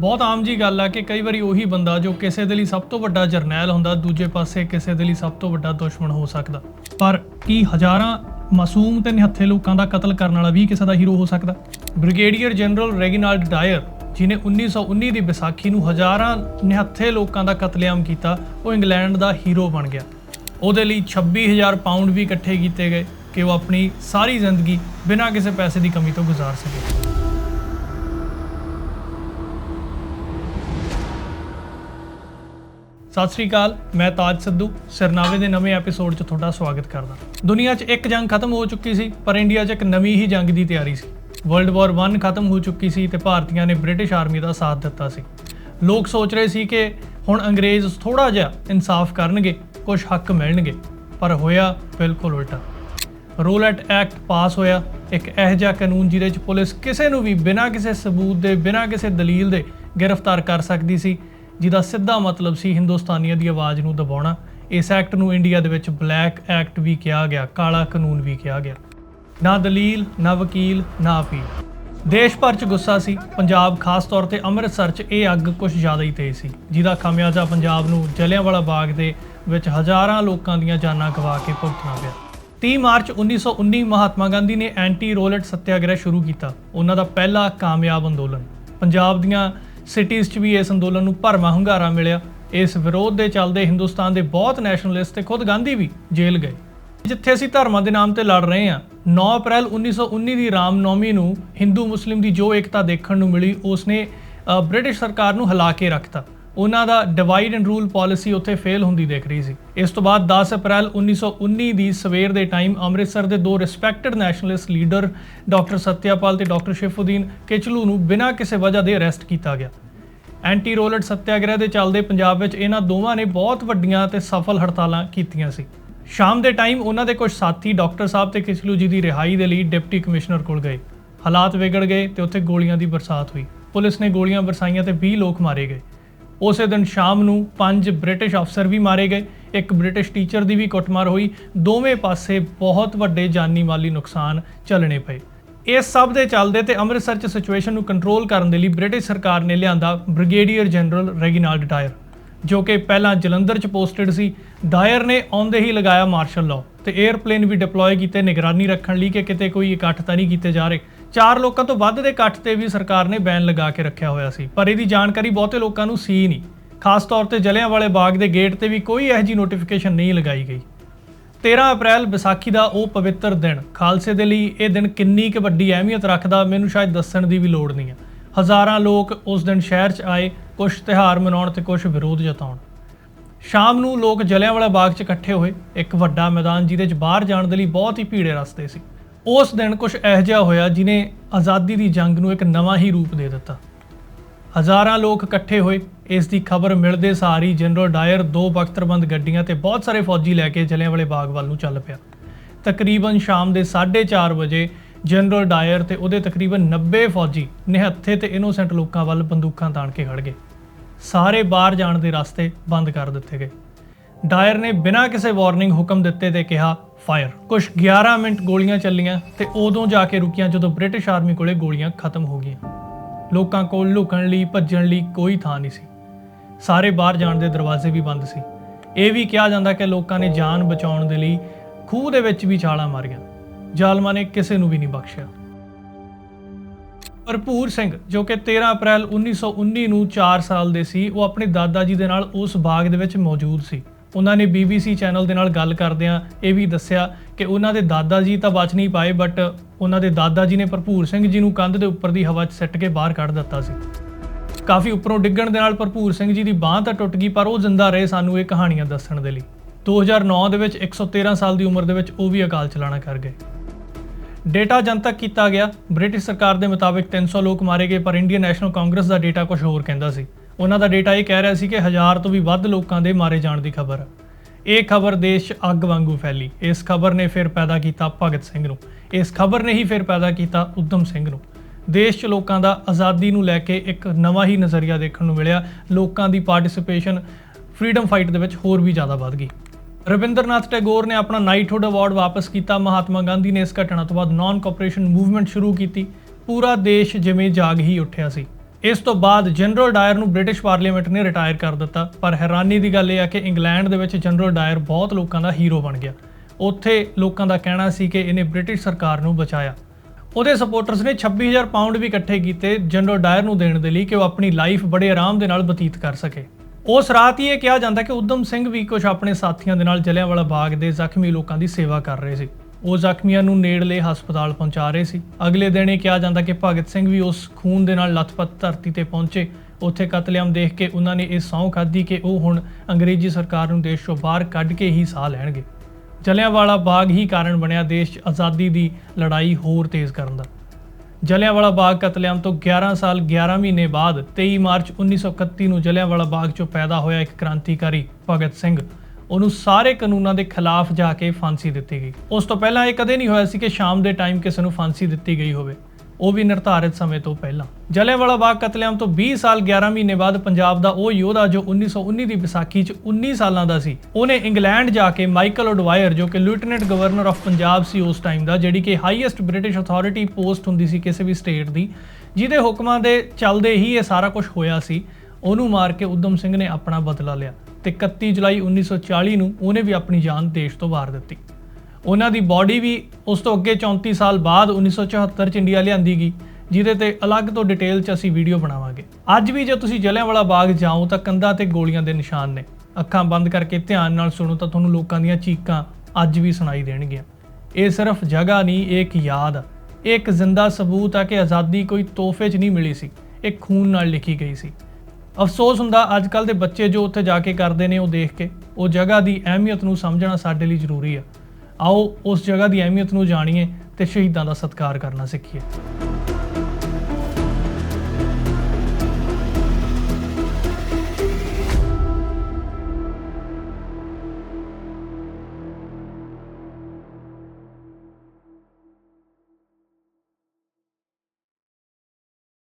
ਬਹੁਤ ਆਮ ਜੀ ਗੱਲ ਆ ਕਿ ਕਈ ਵਾਰੀ ਉਹੀ ਬੰਦਾ ਜੋ ਕਿਸੇ ਦੇ ਲਈ ਸਭ ਤੋਂ ਵੱਡਾ ਜਰਨੈਲ ਹੁੰਦਾ, ਦੂਜੇ ਪਾਸੇ ਕਿਸੇ ਦੇ ਲਈ ਸਭ ਤੋਂ ਵੱਡਾ ਦੁਸ਼ਮਣ ਹੋ ਸਕਦਾ। ਪਰ ਕੀ ਹਜ਼ਾਰਾਂ ਮਾਸੂਮ ਤੇ ਨਿਹੱਥੇ ਲੋਕਾਂ ਦਾ ਕਤਲ ਕਰਨ ਵਾਲਾ ਵੀ ਕਿਸੇ ਦਾ ਹੀਰੋ ਹੋ ਸਕਦਾ? ਬ੍ਰਿਗੇਡੀਅਰ ਜਨਰਲ ਰੈਗੀਨਾਲਡ ਡਾਇਰ ਜਿਨੇ 1919 ਦੀ ਵਿਸਾਖੀ ਨੂੰ ਹਜ਼ਾਰਾਂ ਨਿਹੱਥੇ ਲੋਕਾਂ ਦਾ ਕਤਲੇਆਮ ਕੀਤਾ, ਉਹ ਇੰਗਲੈਂਡ ਦਾ ਹੀਰੋ ਬਣ ਗਿਆ। ਉਹਦੇ ਲਈ 26000 ਪਾਉਂਡ ਵੀ ਇਕੱਠੇ ਕੀਤੇ ਗਏ ਕਿ ਉਹ ਆਪਣੀ ਸਾਰੀ ਜ਼ਿੰਦਗੀ ਬਿਨਾਂ ਕਿਸੇ ਪੈਸੇ ਦੀ ਕਮੀ ਤੋਂ ਗੁਜ਼ਾਰ ਸਕੇ। ਸਤਿ ਸ੍ਰੀ ਅਕਾਲ, ਮੈਂ ਤਾਜ ਸਿੱਧੂ, ਸਿਰਨਾਵੇ ਦੇ ਨਵੇਂ ਐਪੀਸੋਡ 'ਚ ਤੁਹਾਡਾ ਸਵਾਗਤ ਕਰਦਾ। ਦੁਨੀਆ 'ਚ ਇੱਕ ਜੰਗ ਖਤਮ ਹੋ ਚੁੱਕੀ ਸੀ, ਪਰ ਇੰਡੀਆ 'ਚ ਇੱਕ ਨਵੀਂ ਹੀ ਜੰਗ ਦੀ ਤਿਆਰੀ ਸੀ। ਵਰਲਡ ਵਾਰ 1 ਖਤਮ ਹੋ ਚੁੱਕੀ ਸੀ ਤੇ ਭਾਰਤੀਆਂ ਨੇ ਬ੍ਰਿਟਿਸ਼ ਆਰਮੀ ਦਾ ਸਾਥ ਦਿੱਤਾ ਸੀ। ਲੋਕ ਸੋਚ ਰਹੇ ਸੀ ਕਿ ਹੁਣ ਅੰਗਰੇਜ਼ ਥੋੜਾ ਜਿਹਾ ਇਨਸਾਫ ਕਰਨਗੇ ਕੁਝ ਹੱਕ ਮਿਲਣਗੇ, ਪਰ ਹੋਇਆ ਬਿਲਕੁਲ ਉਲਟਾ। ਰੋਲਟ ਐਕਟ ਪਾਸ ਹੋਇਆ। ਇੱਕ ਇਹੋ ਜਿਹਾ ਕਾਨੂੰਨ ਜਿਹਦੇ 'ਚ ਪੁਲਿਸ ਕਿਸੇ ਨੂੰ ਵੀ ਬਿਨਾਂ ਕਿਸੇ ਸਬੂਤ ਦੇ, ਬਿਨਾਂ ਕਿਸੇ ਦਲੀਲ ਦੇ ਗ੍ਰਿਫਤਾਰ ਕਰ ਸਕਦੀ ਸੀ। ਜਿਹਦਾ ਸਿੱਧਾ ਮਤਲਬ ਸੀ ਹਿੰਦੁਸਤਾਨੀਆਂ ਦੀ ਆਵਾਜ਼ ਨੂੰ ਦਬਾਉਣਾ। ਇਸ ਐਕਟ ਨੂੰ ਇੰਡੀਆ ਦੇ ਵਿੱਚ ਬਲੈਕ ਐਕਟ ਵੀ ਕਿਹਾ ਗਿਆ, ਕਾਲਾ ਕਾਨੂੰਨ ਵੀ ਕਿਹਾ ਗਿਆ। ਨਾ ਦਲੀਲ, ਨਾ ਵਕੀਲ, ਨਾ ਅਪੀਲ। ਦੇਸ਼ ਭਰ 'ਚ ਗੁੱਸਾ ਸੀ। ਪੰਜਾਬ ਖਾਸ ਤੌਰ ਤੇ ਅੰਮ੍ਰਿਤਸਰ 'ਚ ਇਹ ਅੱਗ ਕੁਝ ਜ਼ਿਆਦਾ ਹੀ ਤੇਜ਼ ਸੀ, ਜਿਹਦਾ ਖਾਮਿਆਜ਼ਾ ਪੰਜਾਬ ਨੂੰ ਜਲਿਆਂਵਾਲਾ ਬਾਗ ਦੇ ਵਿੱਚ ਹਜ਼ਾਰਾਂ ਲੋਕਾਂ ਦੀਆਂ ਜਾਨਾਂ ਗਵਾ ਕੇ ਭੁਗਤਣਾ ਪਿਆ। 30 ਮਾਰਚ 1919 ਮਹਾਤਮਾ ਗਾਂਧੀ ਨੇ ਐਂਟੀ ਰੋਲਟ ਸੱਤਿਆਗ੍ਰਹਿ ਸ਼ੁਰੂ ਕੀਤਾ। ਉਹਨਾਂ ਦਾ ਪਹਿਲਾ ਕਾਮਯਾਬ ਅੰਦੋਲਨ। ਪੰਜਾਬ ਦੀਆਂ ਸਿਟੀਜ਼ 'ਚ ਵੀ ਇਸ ਅੰਦੋਲਨ ਨੂੰ ਭਰਵਾਂ ਹੁੰਗਾਰਾ ਮਿਲਿਆ। ਇਸ ਵਿਰੋਧ ਦੇ ਚੱਲਦੇ ਹਿੰਦੁਸਤਾਨ ਦੇ ਬਹੁਤ ਨੈਸ਼ਨਲਿਸਟ ਤੇ ਖੁਦ ਗਾਂਧੀ ਵੀ ਜੇਲ੍ਹ ਗਏ। ਜਿੱਥੇ ਅਸੀਂ ਧਰਮਾਂ ਦੇ ਨਾਮ ਤੇ ਲੜ ਰਹੇ ਹਾਂ 9 ਅਪ੍ਰੈਲ 1919 ਦੀ ਰਾਮਨੌਮੀ ਨੂੰ ਹਿੰਦੂ ਮੁਸਲਿਮ ਦੀ ਜੋ ਏਕਤਾ ਦੇਖਣ ਨੂੰ ਮਿਲੀ ਉਸ ਨੇ ਬ੍ਰਿਟਿਸ਼ ਸਰਕਾਰ ਨੂੰ ਹਿਲਾ ਕੇ ਰੱਖਤਾ। ਉਹਨਾਂ ਦਾ ਡਿਵਾਈਡ ਐਂਡ ਰੂਲ ਪਾਲਿਸੀ ਉੱਥੇ ਫੇਲ ਹੁੰਦੀ ਦੇਖ ਰਹੀ ਸੀ। ਇਸ ਤੋਂ ਬਾਅਦ 10 ਅਪ੍ਰੈਲ 1919 ਦੀ ਸਵੇਰ ਦੇ ਟਾਈਮ ਅੰਮ੍ਰਿਤਸਰ ਦੇ ਦੋ respected nationalist leader doctor Satyapal ਤੇ ਡਾਕਟਰ ਸ਼ਿਫੂਦੀਨ ਕਿਚਲੂ ਨੂੰ ਬਿਨਾਂ ਕਿਸੇ ਵਜ੍ਹਾ ਦੇ ਅਰੈਸਟ ਕੀਤਾ ਗਿਆ। ਐਂਟੀ ਰੋਲਟ ਸਤਿਆਗ੍ਰਹਿ ਦੇ ਚੱਲਦੇ ਪੰਜਾਬ ਵਿੱਚ ਇਹਨਾਂ ਦੋਵਾਂ ਨੇ ਬਹੁਤ ਵੱਡੀਆਂ ਤੇ ਸਫਲ ਹੜਤਾਲਾਂ ਕੀਤੀਆਂ ਸੀ। ਸ਼ਾਮ ਦੇ ਟਾਈਮ ਉਹਨਾਂ ਦੇ ਕੁਝ ਸਾਥੀ ਡਾਕਟਰ ਸਾਹਿਬ ਤੇ ਕਿਚਲੂ ਜੀ ਦੀ ਰਿਹਾਈ ਦੇ ਲਈ ਡਿਪਟੀ ਕਮਿਸ਼ਨਰ ਕੋਲ ਗਏ। ਹਾਲਾਤ ਵਿਗੜ ਗਏ ਤੇ ਉੱਥੇ ਗੋਲੀਆਂ ਦੀ ਬਰਸਾਤ ਹੋਈ। ਪੁਲਿਸ ਨੇ ਗੋਲੀਆਂ ਬਰਸਾਈਆਂ ਤੇ 20 ਲੋਕ ਮਾਰੇ ਗਏ। ਉਸੇ ਦਿਨ ਸ਼ਾਮ ਨੂੰ ਪੰਜ ਬ੍ਰਿਟਿਸ਼ ਅਫਸਰ ਵੀ ਮਾਰੇ ਗਏ। ਇੱਕ ਬ੍ਰਿਟਿਸ਼ ਟੀਚਰ ਦੀ ਵੀ ਕੁੱਟਮਾਰ ਹੋਈ। ਦੋਵੇਂ ਪਾਸੇ ਬਹੁਤ ਵੱਡੇ ਜਾਨੀ ਮਾਲੀ ਨੁਕਸਾਨ ਝੱਲਣੇ ਪਏ। ਇਸ ਸਭ ਦੇ ਚੱਲਦੇ ਤੇ ਅੰਮ੍ਰਿਤਸਰ 'ਚ ਸਿਚੁਏਸ਼ਨ ਨੂੰ ਕੰਟਰੋਲ ਕਰਨ ਦੇ ਲਈ ਬ੍ਰਿਟਿਸ਼ ਸਰਕਾਰ ਨੇ ਲਿਆਂਦਾ ਬ੍ਰਿਗੇਡੀਅਰ ਜਨਰਲ ਰੈਗੀਨਾਲਡ ਡਾਇਰ, ਜੋ ਕਿ ਪਹਿਲਾਂ ਜਲੰਧਰ 'ਚ ਪੋਸਟਡ ਸੀ। ਡਾਇਰ ਨੇ ਆਉਂਦੇ ਹੀ ਲਗਾਇਆ ਮਾਰਸ਼ਲ ਲਾਅ ਤੇ 에ਅਰਪਲੇਨ ਵੀ ਡਿਪਲੋਏ ਕੀਤੇ, ਨਿਗਰਾਨੀ ਰੱਖਣ ਲਈ ਕਿ ਕਿਤੇ ਕੋਈ ਇਕੱਠ ਤਾਂ ਨਹੀਂ ਕੀਤੇ ਜਾ ਰਹੇ। ਚਾਰ ਲੋਕਾਂ ਤੋਂ ਵੱਧ ਦੇ ਇਕੱਠ ਤੇ ਵੀ ਸਰਕਾਰ ਨੇ ਬੈਨ ਲਗਾ ਕੇ ਰੱਖਿਆ ਹੋਇਆ ਸੀ, ਪਰ ਇਹਦੀ ਜਾਣਕਾਰੀ ਬਹੁਤੇ ਲੋਕਾਂ ਨੂੰ ਸੀ ਨਹੀਂ। ਖਾਸ ਤੌਰ ਤੇ ਜਲਿਆਂਵਾਲੇ ਬਾਗ ਦੇ ਗੇਟ ਤੇ ਵੀ ਕੋਈ ਇਹੋ ਜਿਹੀ ਨੋਟੀਫਿਕੇਸ਼ਨ ਨਹੀਂ ਲਗਾਈ ਗਈ। 13 ਅਪ੍ਰੈਲ ਵਿਸਾਖੀ ਦਾ ਉਹ ਪਵਿੱਤਰ ਦਿਨ, ਖਾਲਸੇ ਦੇ ਲਈ ਇਹ ਦਿਨ ਕਿੰਨੀ ਕੁ ਵੱਡੀ ਅਹਿਮੀਅਤ ਰੱਖਦਾ ਮੈਨੂੰ ਸ਼ਾਇਦ ਦੱਸਣ ਦੀ ਵੀ ਲੋੜ ਨਹੀਂ ਹੈ ਹਜ਼ਾਰਾਂ ਲੋਕ ਉਸ ਦਿਨ ਸ਼ਹਿਰ 'ਚ ਆਏ ਕੁਝ ਤਿਉਹਾਰ ਮਨਾਉਣ ਤੇ ਕੁਝ ਵਿਰੋਧ ਜਤਾਉਣ। ਸ਼ਾਮ ਨੂੰ ਲੋਕ ਜਲਿਆਂਵਾਲਾ ਬਾਗ 'ਚ ਇਕੱਠੇ ਹੋਏ, ਇੱਕ ਵੱਡਾ ਮੈਦਾਨ ਜਿਹਦੇ 'ਚ ਬਾਹਰ ਜਾਣ ਦੇ ਲਈ ਬਹੁਤ ਹੀ ਭੀੜੇ ਰਸਤੇ ਸੀ। ਉਸ ਦਿਨ ਕੁਝ ਇਹੋ ਜਿਹਾ ਹੋਇਆ ਜਿਨੇ ਆਜ਼ਾਦੀ ਦੀ ਜੰਗ ਨੂੰ ਇੱਕ ਨਵਾਂ ਹੀ ਰੂਪ ਦੇ ਦਿੱਤਾ। ਹਜ਼ਾਰਾਂ ਲੋਕ ਇਕੱਠੇ ਹੋਏ, ਇਸ ਦੀ ਖਬਰ ਮਿਲਦੇ ਸਾਰੀ ਜਨਰਲ ਡਾਇਰ ਦੋ ਬਖਤਰਬੰਦ ਗੱਡੀਆਂ ਤੇ ਬਹੁਤ ਸਾਰੇ ਫੌਜੀ ਲੈ ਕੇ ਜਲਿਆਂਵਾਲੇ ਬਾਗ ਵੱਲ ਨੂੰ ਚੱਲ ਪਿਆ। ਤਕਰੀਬਨ ਸ਼ਾਮ ਦੇ 4:30 ਵਜੇ ਜਨਰਲ ਡਾਇਰ ਤੇ ਉਹਦੇ ਤਕਰੀਬਨ 90 ਫੌਜੀ ਨਿਹੱਥੇ ਤੇ ਇਨੋਸੈਂਟ ਲੋਕਾਂ ਵੱਲ ਬੰਦੂਕਾਂ ਤਾਣ ਕੇ ਖੜ ਗਏ। ਸਾਰੇ ਬਾਹਰ ਜਾਣ ਦੇ ਰਸਤੇ ਬੰਦ ਕਰ ਦਿੱਤੇ ਗਏ। ਡਾਇਰ ਨੇ ਬਿਨਾਂ ਕਿਸੇ ਵਾਰਨਿੰਗ ਹੁਕਮ ਦਿੱਤੇ ਤੇ ਕਿਹਾ ਫਾਇਰ। ਕੁਝ 11 ਮਿੰਟ ਗੋਲੀਆਂ ਚੱਲੀਆਂ ਤੇ ਉਦੋਂ ਜਾ ਕੇ ਰੁਕੀਆਂ ਜਦੋਂ ਬ੍ਰਿਟਿਸ਼ ਆਰਮੀ ਕੋਲੇ ਗੋਲੀਆਂ ਖਤਮ ਹੋ ਗਈਆਂ। ਲੋਕਾਂ ਕੋਲ ਲੁਕਣ ਲਈ, ਭੱਜਣ ਲਈ ਕੋਈ ਥਾਂ ਨਹੀਂ ਸੀ। ਸਾਰੇ ਬਾਹਰ ਜਾਣ ਦੇ ਦਰਵਾਜ਼ੇ ਵੀ ਬੰਦ ਸੀ। ਇਹ ਵੀ ਕਿਹਾ ਜਾਂਦਾ ਕਿ ਲੋਕਾਂ ਨੇ ਜਾਨ ਬਚਾਉਣ ਦੇ ਲਈ ਖੂਹ ਦੇ ਵਿੱਚ ਵੀ ਛਾਲਾਂ ਮਾਰੀਆਂ। ਜ਼ਾਲਮਾਂ ਨੇ ਕਿਸੇ ਨੂੰ ਵੀ ਨਹੀਂ ਬਖਸ਼ਿਆ। ਭਰਪੂਰ ਸਿੰਘ, ਜੋ ਕਿ 13 ਅਪ੍ਰੈਲ 1919 ਨੂੰ 4 ਸਾਲ ਦੇ ਸੀ, ਉਹ ਆਪਣੇ ਦਾਦਾ ਜੀ ਦੇ ਨਾਲ ਉਸ ਬਾਗ ਦੇ ਵਿੱਚ ਮੌਜੂਦ ਸੀ। ਉਹਨਾਂ ਨੇ BBC ਚੈਨਲ ਦੇ ਨਾਲ ਗੱਲ ਕਰਦਿਆਂ ਇਹ ਵੀ ਦੱਸਿਆ ਕਿ ਉਹਨਾਂ ਦੇ ਦਾਦਾ ਜੀ ਤਾਂ ਬਚ ਨਹੀਂ ਪਾਏ ਬਟ ਉਹਨਾਂ ਦੇ ਦਾਦਾ ਜੀ ਨੇ ਭਰਪੂਰ ਸਿੰਘ ਜੀ ਨੂੰ ਕੰਧ ਦੇ ਉੱਪਰ ਦੀ ਹਵਾ 'ਚ ਸਿੱਟ ਕੇ ਬਾਹਰ ਕੱਢ ਦਿੱਤਾ ਸੀ। ਕਾਫੀ ਉੱਪਰੋਂ ਡਿੱਗਣ ਦੇ ਨਾਲ ਭਰਪੂਰ ਸਿੰਘ ਜੀ ਦੀ ਬਾਹ ਤਾਂ ਟੁੱਟ ਗਈ, ਪਰ ਉਹ ਜ਼ਿੰਦਾ ਰਹੇ ਸਾਨੂੰ ਇਹ ਕਹਾਣੀਆਂ ਦੱਸਣ ਦੇ ਲਈ। 2009 ਦੇ ਵਿੱਚ 113 ਸਾਲ ਦੀ ਉਮਰ ਦੇ ਵਿੱਚ ਉਹ ਵੀ ਅਕਾਲ ਚਲਾਣਾ ਕਰ ਗਏ। ਡੇਟਾ ਜਨਤਕ ਕੀਤਾ ਗਿਆ। ਬ੍ਰਿਟਿਸ਼ ਸਰਕਾਰ ਦੇ ਮੁਤਾਬਿਕ 300 ਲੋਕ ਮਾਰੇ ਗਏ, ਪਰ ਇੰਡੀਅਨ ਨੈਸ਼ਨਲ ਕਾਂਗਰਸ ਦਾ ਡੇਟਾ ਕੁਝ ਹੋਰ ਕਹਿੰਦਾ ਸੀ। ਉਹਨਾਂ ਦਾ ਡੇਟਾ ਇਹ ਕਹਿ ਰਿਹਾ ਸੀ ਕਿ ਹਜ਼ਾਰ ਤੋਂ ਵੀ ਵੱਧ ਲੋਕਾਂ ਦੇ ਮਾਰੇ ਜਾਣ ਦੀ ਖਬਰ। ਹੈ ਇਹ ਖਬਰ ਦੇਸ਼ 'ਚ ਅੱਗ ਵਾਂਗੂ ਫੈਲੀ। ਇਸ ਖਬਰ ਨੇ ਫਿਰ ਪੈਦਾ ਕੀਤਾ ਭਗਤ ਸਿੰਘ ਨੂੰ। ਇਸ ਖਬਰ ਨੇ ਹੀ ਫਿਰ ਪੈਦਾ ਕੀਤਾ ਉਦਮ ਸਿੰਘ ਨੂੰ। ਦੇਸ਼ 'ਚ ਲੋਕਾਂ ਦਾ ਆਜ਼ਾਦੀ ਨੂੰ ਲੈ ਕੇ ਇੱਕ ਨਵਾਂ ਹੀ ਨਜ਼ਰੀਆ ਦੇਖਣ ਨੂੰ ਮਿਲਿਆ। ਲੋਕਾਂ ਦੀ ਪਾਰਟਿਸਿਪੇਸ਼ਨ ਫਰੀडम ਫਾਈਟ ਦੇ ਵਿੱਚ ਹੋਰ ਵੀ ਜ਼ਿਆਦਾ ਵੱਧ ਗਈ। ਰਵਿੰਦਰਨਾਥ ਟੈਗੋਰ ਨੇ ਆਪਣਾ ਨਾਈਟਹੁੱਡ ਅਵਾਰਡ ਵਾਪਸ ਕੀਤਾ। ਮਹਾਤਮਾ ਗਾਂਧੀ ਨੇ ਇਸ ਘਟਨਾ ਤੋਂ ਬਾਅਦ ਨਾਨ ਕੋਆਪਰੇਸ਼ਨ ਮੂਵਮੈਂਟ ਸ਼ੁਰੂ ਕੀਤੀ। ਪੂਰਾ ਦੇਸ਼ ਜਿਵੇਂ ਜਾਗ ਹੀ ਉੱਠਿਆ ਸੀ। ਇਸ ਤੋਂ ਬਾਅਦ ਜਨਰਲ ਡਾਇਰ ਨੂੰ ਬ੍ਰਿਟਿਸ਼ ਪਾਰਲੀਮੈਂਟ ਨੇ ਰਿਟਾਇਰ ਕਰ ਦਿੱਤਾ। ਪਰ ਹੈਰਾਨੀ ਦੀ ਗੱਲ ਇਹ ਆ ਕਿ ਇੰਗਲੈਂਡ ਦੇ ਵਿੱਚ ਜਨਰਲ ਡਾਇਰ ਬਹੁਤ ਲੋਕਾਂ ਦਾ ਹੀਰੋ ਬਣ ਗਿਆ। ਉੱਥੇ ਲੋਕਾਂ ਦਾ ਕਹਿਣਾ ਸੀ ਕਿ ਇਹਨੇ ਬ੍ਰਿਟਿਸ਼ ਸਰਕਾਰ ਨੂੰ ਬਚਾਇਆ। ਉਹਦੇ ਸਪੋਰਟਰਸ ਨੇ 26000 ਪਾਉਂਡ ਵੀ ਇਕੱਠੇ ਕੀਤੇ ਜਨਰਲ ਡਾਇਰ ਨੂੰ ਦੇਣ ਦੇ ਲਈ ਕਿ ਉਹ ਆਪਣੀ ਲਾਈਫ ਬੜੇ ਆਰਾਮ ਦੇ ਨਾਲ ਬਤੀਤ ਕਰ ਸਕੇ। ਉਸ ਰਾਤ ਹੀ ਇਹ ਕਿਹਾ ਜਾਂਦਾ ਕਿ ਉਦਮ ਸਿੰਘ ਵੀ ਕੁਝ ਆਪਣੇ ਸਾਥੀਆਂ ਦੇ ਨਾਲ ਜਲਿਆਂਵਾਲਾ ਬਾਗ ਦੇ ਜ਼ਖਮੀ ਲੋਕਾਂ ਦੀ ਸੇਵਾ ਕਰ ਰਹੇ ਸੀ। ਉਹ ਜ਼ਖਮੀਆਂ ਨੂੰ ਨੇੜਲੇ ਹਸਪਤਾਲ ਪਹੁੰਚਾ ਰਹੇ ਸੀ। ਅਗਲੇ ਦਿਨ ਇਹ ਕਿਹਾ ਜਾਂਦਾ ਕਿ ਭਗਤ ਸਿੰਘ ਵੀ ਉਸ ਖੂਨ ਦੇ ਨਾਲ ਲੱਥਪੱਥ ਧਰਤੀ ਤੇ ਪਹੁੰਚੇ। ਉੱਥੇ ਕਤਲੇਆਮ ਦੇਖ ਕੇ ਉਹਨਾਂ ਨੇ ਇਹ ਸਹੁੰ ਖਾਧੀ ਕਿ ਉਹ ਹੁਣ ਅੰਗਰੇਜ਼ੀ ਸਰਕਾਰ ਨੂੰ ਦੇਸ਼ ਤੋਂ ਬਾਹਰ ਕੱਢ ਕੇ ਹੀ ਸਾਹ ਲੈਣਗੇ। ਜਲਿਆਂਵਾਲਾ ਬਾਗ ਹੀ ਕਾਰਨ ਬਣਿਆ ਦੇਸ਼ 'ਚ ਆਜ਼ਾਦੀ ਦੀ ਲੜਾਈ ਹੋਰ ਤੇਜ਼ ਕਰਨ ਦਾ। ਜਲਿਆਂਵਾਲਾ ਬਾਗ ਕਤਲੇਆਮ ਤੋਂ 11 ਸਾਲ 11 ਮਹੀਨੇ ਬਾਅਦ 23 ਮਾਰਚ 1931 ਨੂੰ ਜਲਿਆਂਵਾਲਾ ਬਾਗ 'ਚੋਂ ਪੈਦਾ ਹੋਇਆ ਇੱਕ ਕ੍ਰਾਂਤੀਕਾਰੀ ਭਗਤ ਸਿੰਘ। ਉਹਨੂੰ ਸਾਰੇ ਕਾਨੂੰਨਾਂ ਦੇ ਖਿਲਾਫ ਜਾ ਕੇ ਫਾਂਸੀ ਦਿੱਤੀ ਗਈ। ਉਸ ਤੋਂ ਪਹਿਲਾਂ ਇਹ ਕਦੇ ਨਹੀਂ ਹੋਇਆ ਸੀ ਕਿ ਸ਼ਾਮ ਦੇ ਟਾਈਮ ਕਿਸੇ ਨੂੰ ਫਾਂਸੀ ਦਿੱਤੀ ਗਈ ਹੋਵੇ। ਉਹ ਵੀ ਨਿਰਧਾਰਿਤ ਸਮੇਂ ਤੋਂ ਪਹਿਲਾਂ। ਜਲਿਆਂਵਾਲਾ ਬਾਗ ਕਤਲੇਆਮ ਤੋਂ 20 ਸਾਲ 11 ਮਹੀਨੇ ਬਾਅਦ ਪੰਜਾਬ ਦਾ ਉਹ ਯੋਧਾ ਜੋ 1919 ਦੀ ਵਿਸਾਖੀ 'ਚ 19 ਸਾਲਾਂ ਦਾ ਸੀ, ਉਹਨੇ ਇੰਗਲੈਂਡ ਜਾ ਕੇ ਮਾਈਕਲ ਓਡਵਾਇਰ ਜੋ ਕਿ ਲੈਫਟੀਨੈਂਟ ਗਵਰਨਰ ਆਫ ਪੰਜਾਬ ਸੀ ਉਸ ਟਾਈਮ ਦਾ, ਜਿਹੜੀ ਕਿ ਹਾਈਐਸਟ ਬ੍ਰਿਟਿਸ਼ ਅਥਾਰਟੀ ਪੋਸਟ ਹੁੰਦੀ ਸੀ ਕਿਸੇ ਵੀ ਸਟੇਟ ਦੀ, ਜਿਹਦੇ ਹੁਕਮਾਂ ਦੇ ਚੱਲਦੇ ਹੀ ਇਹ ਸਾਰਾ ਕੁਝ ਹੋਇਆ ਸੀ, ਉਹਨੂੰ ਮਾਰ ਕੇ ਉਦਮ ਸਿੰਘ ਨੇ ਆਪਣਾ ਬਦਲਾ ਲਿਆ। ਤੇ 31 ਜੁਲਾਈ 1940 ਨੂੰ ਉਹਨੇ ਵੀ ਆਪਣੀ ਜਾਨ ਦੇਸ਼ ਤੋਂ ਵਾਰ ਦਿੱਤੀ। ਉਹਨਾਂ ਦੀ ਬਾਡੀ ਵੀ ਉਸ ਤੋਂ ਅੱਗੇ 34 ਸਾਲ ਬਾਅਦ 1974 ਚ ਇੰਡੀਆ ਲਿਆਂਦੀ ਗਈ, ਜਿਹਦੇ ਤੇ ਅਲੱਗ ਤੋਂ ਡਿਟੇਲ ਚ ਅਸੀਂ ਵੀਡੀਓ ਬਣਾਵਾਂਗੇ। ਅੱਜ ਵੀ ਜੇ ਤੁਸੀਂ ਜਲਿਆਂਵਾਲਾ ਬਾਗ ਜਾਓ ਤਾਂ ਕੰਧਾਂ ਤੇ ਗੋਲੀਆਂ ਦੇ ਨਿਸ਼ਾਨ ਨੇ। ਅੱਖਾਂ ਬੰਦ ਕਰਕੇ ਧਿਆਨ ਨਾਲ ਸੁਣੋ ਤਾਂ ਤੁਹਾਨੂੰ ਲੋਕਾਂ ਦੀਆਂ ਚੀਕਾਂ ਅੱਜ ਵੀ ਸੁਣਾਈ ਦੇਣਗੀਆਂ। ਇਹ ਸਿਰਫ ਜਗ੍ਹਾ ਨਹੀਂ, ਇਹ ਇੱਕ ਯਾਦ ਆ। ਇਹ ਇੱਕ ਜ਼ਿੰਦਾ ਸਬੂਤ ਆ ਕਿ ਆਜ਼ਾਦੀ ਕੋਈ ਤੋਹਫੇ 'ਚ ਨਹੀਂ ਮਿਲੀ ਸੀ। ਇਹ ਖੂਨ ਨਾਲ ਲਿਖੀ ਗਈ ਸੀ। ਅਫਸੋਸ ਹੁੰਦਾ, ਅੱਜ ਕੱਲ ਦੇ ਬੱਚੇ ਜੋ ਉੱਥੇ ਜਾ ਕੇ ਕਰਦੇ ਨੇ ਉਹ ਦੇਖ ਕੇ, ਉਹ ਜਗ੍ਹਾ ਦੀ ਅਹਿਮੀਅਤ ਨੂੰ ਸਮਝਣਾ ਸਾਡੇ ਲਈ ਜ਼ਰੂਰੀ ਆ। ਆਓ, ਉਸ ਜਗ੍ਹਾ ਦੀ ਅਹਿਮੀਅਤ ਨੂੰ ਜਾਣੀਏ ਤੇ ਸ਼ਹੀਦਾਂ ਦਾ ਸਤਿਕਾਰ ਕਰਨਾ ਸਿੱਖੀਏ।